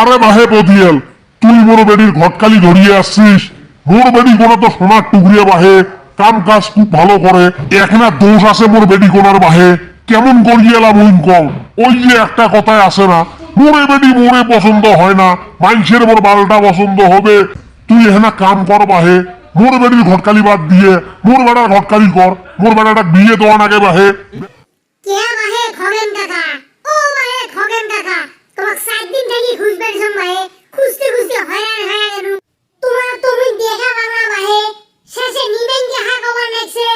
আরে বাহে বদিয়াল তুই মোর বেডির ঘটকালি ধরিয়ে আসছিস। মোর বেডি কোনো তো সোনার টুকরিয়া বাহে, কাম কাজ খুব ভালো করে। এখানে দোষ আছে মোর বেডি কোনার বাহে। কেমন করিয়ে এলাম ওই কম ওই যে একটা কথায় আসে না, মোরে বেডি মোরে পছন্দ হয় না মানুষের মোর বালটা পছন্দ হবে। তুই এখানে কাম কর বাহে, মোর বেডির ঘটকালি বাদ দিয়ে, মোর বেড়ার ঘটকালি কর, মোর বেড়াটা বিয়ে দেওয়া নাগে বাহে। ও খগেন কাকা তোমাক সাত দিন থেকে খুঁজবে মাহে খুঁজতে খুঁজতে হয়রান হয়ে গেল তোমার তুমি দেখা বাংলা মাহে। শেষে নিবেন যে হা নেছে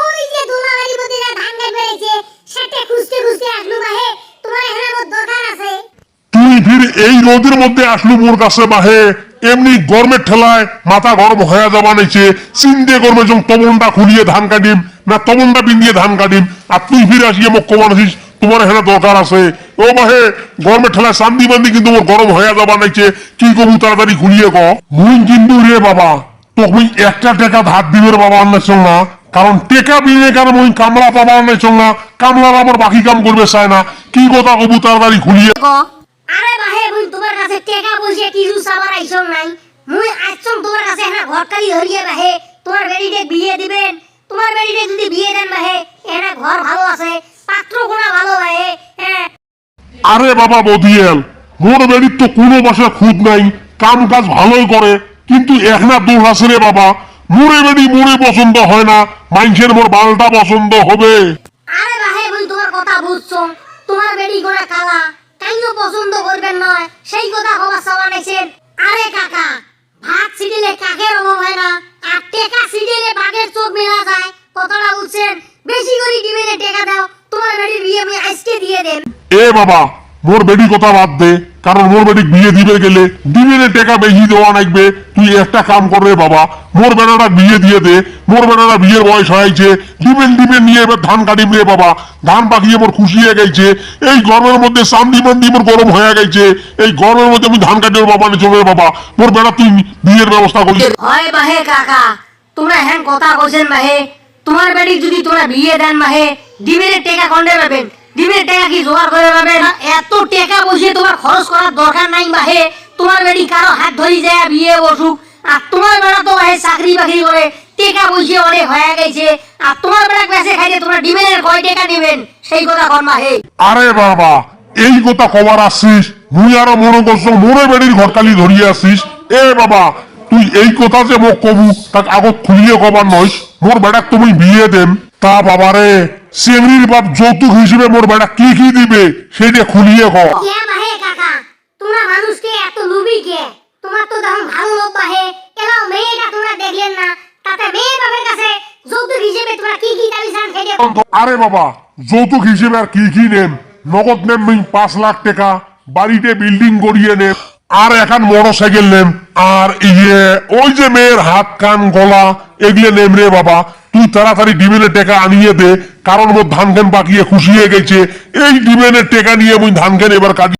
ওই যে দুলাবাড়ি মধ্যে যা ধান সেটা খুঁজতে খুঁজতে আসলো মাহে। তোমার এখানে আমার দরকার আছে। তুই ফির এই রোদের মধ্যে আসলু মোর কাছে বাহে এমনি গরমের ঠেলায় মাথা গরম হয়ে যাবা নিচে চিন্তে করবে যখন তমনটা খুলিয়ে ধান কাটিম, না তমনটা বিন্দিয়ে ধান কাটিম। আর তুই ফিরে আসিয়ে মোক কমান আছিস তোমার এখানে দরকার আছে। ও বাহে গরমের ঠেলায় চান্দি বান্দি কিন্তু গরম হয়ে যাবা নিচে কি কবু তাড়াতাড়ি খুলিয়ে ক? কিন্তু রে বাবা তুমি একটা টাকা ধার দিবের বাবা আন্নার সঙ্গে। কারণ টেকা বিনে কারণ ওই কামলা পাবা আন্নার সঙ্গে। কামলার আবার বাকি কাম করবে চায় না। কি কথা কবু তাড়াতাড়ি খুলিয়ে আরে বাহে তোমার কাছে টাকা কিছু সাবার নাই। মুই তোমার কাছে ধরিয়ে বাহে তোমার বিয়ে দিবেন। তোমার যদি বিয়ে দেন বাহে এনা ঘর আরে বাবা বদিয়াল মোর বেড়ির তো কোনো বাসায় খুদ নাই কাম কাজ ভালোই করে কিন্তু একনা দোষ আছে রে বাবা। মোরে বেড়ি মোরে পছন্দ হয় না মানুষের মোর বালটা পছন্দ হবে। আরে তোমার কথা বুঝছ তোমার বেড়ি গোনা কালা কাইও পছন্দ করবেন নয় সেই কথা হবা সবা নাইছেন আরে কাকা ভাত ছিডিলে কাকের অভাব হয় না আর টেকা ছিডিলে বাঘের চোখ মেলা যায় কথাটা বুঝছেন বেশি করে দিবেন টাকা দাও তোমার বেড়ির বিয়ে আমি আজকে দিয়ে দেন এ বাবা মোর বেডি কথা বাদ দে, কারণ মোর বেডি বিয়ে দিবে গেলে দিবেনে টাকা বেশি দেওয়া লাগবে তুই একটা কাম কর রে বাবা, মোর বেড়াটা বিয়ে দিয়ে দে, মোর বেড়াটা বিয়ের বয়স হয়েছে দিবেন দিবেন নিয়ে এবার ধান কাটিম রে বাবা, ধান পাকিয়ে মোর খুশি হয়ে গেছে, এই গরমের মধ্যে চান্দি মান্দি মোর গরম হয়ে গেছে, এই গরমের মধ্যে আমি ধান কাটিয়ে বাবা নিয়ে চলে বাবা, মোর বেড়া তুই বিয়ের ব্যবস্থা করিস। হয় বাহে কাকা, তোমরা হ্যাঁ কথা বলছেন বাহে, তোমার বাড়ি যদি তোমরা বিয়ে দেন বাহে, ডিমের টাকা কন্ডে পাবেন ডিমের টাকা কি জোগাড় করে পাবেন এত টাকা বসিয়ে তোমার খরচ করার দরকার নাই বাহে তোমার বাড়ি কারও হাত ধরি যায়, বিয়ে বসুক। আর তোমার বেড়া তো বাহে চাকরি বাকরি করে। টাকা বসিয়ে অনেক হয়ে গেছে। আর তোমার বেড়া বেঁচে খাইতে তোমরা ডিমের কয় টাকা দিবেন সেই কথা কন বাহে আরে বাবা, এই কথা কবার আসছিস? মুই আরও মনে করছ মোরে বেড়ির ঘটকালি ধরিয়ে আসছিস। এ বাবা, তুই এই কথা যে মোক কবু, তাক আগত খুলিয়ে কবার নইস। মোর বেড়াক তুমি বিয়ে দেন তা বাবারে চেংড়ির বাপ যৌতুক হিসেবে মোর বেড়া কি কি দিবে সেইটা খুলিয়ে ক। কে বাহে কাকা? তোমরা মানুষকে এত লুবি কে? তোমার তো তখন ভালো লোক বাহে। এলাও মেয়েটা তোমরা দেখলেন না। তাতে মেয়ে বাবার কাছে যৌতুক হিসেবে তোমরা কি কি দাবি চান সেটা আরে বাবা যৌতুক হিসেবে আর কি কি নেন? নগদ নেন মিন পাঁচ লাখ টাকা বাড়িতে বিল্ডিং গড়িয়ে নেন আর এখন মোটর সাইকেল নেন। আর ইয়ে ওই যে মেয়ের হাত কান গলা এগুলো নেম রে বাবা। তুই তাড়াতাড়ি ডিমেনের টেকা আনিয়ে দে, কারণ মোর ধান খান পাকিয়ে খুশি হয়ে গেছে। এই ডিমেনের টেকা নিয়ে মুই ধান খান এবার কাটি